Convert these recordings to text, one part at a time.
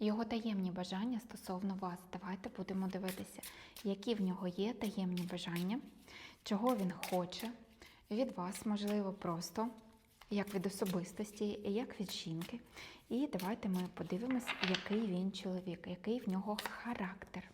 Його таємні бажання стосовно вас. Давайте будемо дивитися, які в нього є таємні бажання, чого він хоче від вас, можливо, просто як від особистості, як від жінки. І давайте ми подивимось, який він чоловік, який в нього характер.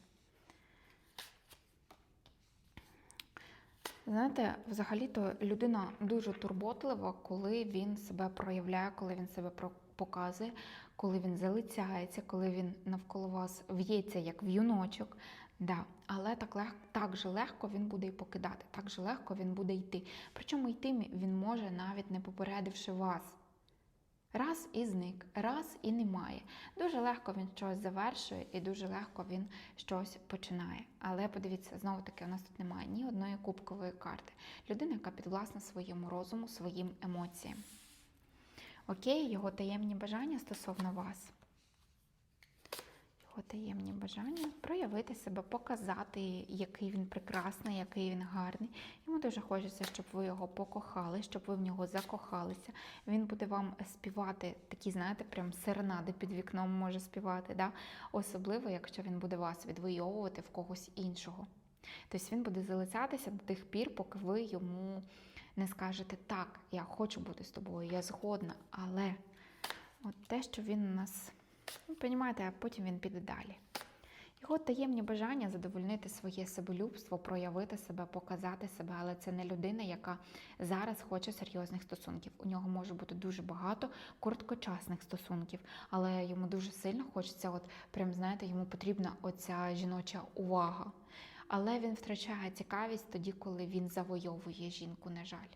Знаєте, взагалі-то людина дуже турботлива, коли він себе проявляє, коли він себе показує, коли він залицяється, коли він навколо вас в'ється як в'юночок. Да. Але так, лег, так же легко він буде і покидати, так же легко він буде йти. Причому йти він може навіть не попередивши вас. Раз і зник, раз і немає. Дуже легко він щось завершує і дуже легко він щось починає. Але подивіться, знову таки, у нас тут немає ні одної кубкової карти. Людина, яка підвласна своєму розуму, своїм емоціям. Окей, його таємні бажання стосовно вас. Його таємні бажання проявити себе, показати, який він прекрасний, який він гарний. Йому дуже хочеться, щоб ви його покохали, щоб ви в нього закохалися. Він буде вам співати такі, знаєте, прям серенади під вікном може співати. Да? Особливо, якщо він буде вас відвоювати в когось іншого. Тобто він буде залицятися до тих пір, поки ви йому не скажете так, я хочу бути з тобою, я згодна, але от те, що він у нас Ну, Понімаєте, а потім він піде далі. Його таємні бажання задовольнити своє себелюбство, проявити себе, показати себе, але це не людина, яка зараз хоче серйозних стосунків. У нього може бути дуже багато короткочасних стосунків, але йому дуже сильно хочеться, от прям знаєте, йому потрібна оця жіноча увага. Але він втрачає цікавість тоді, коли він завойовує жінку, на жаль.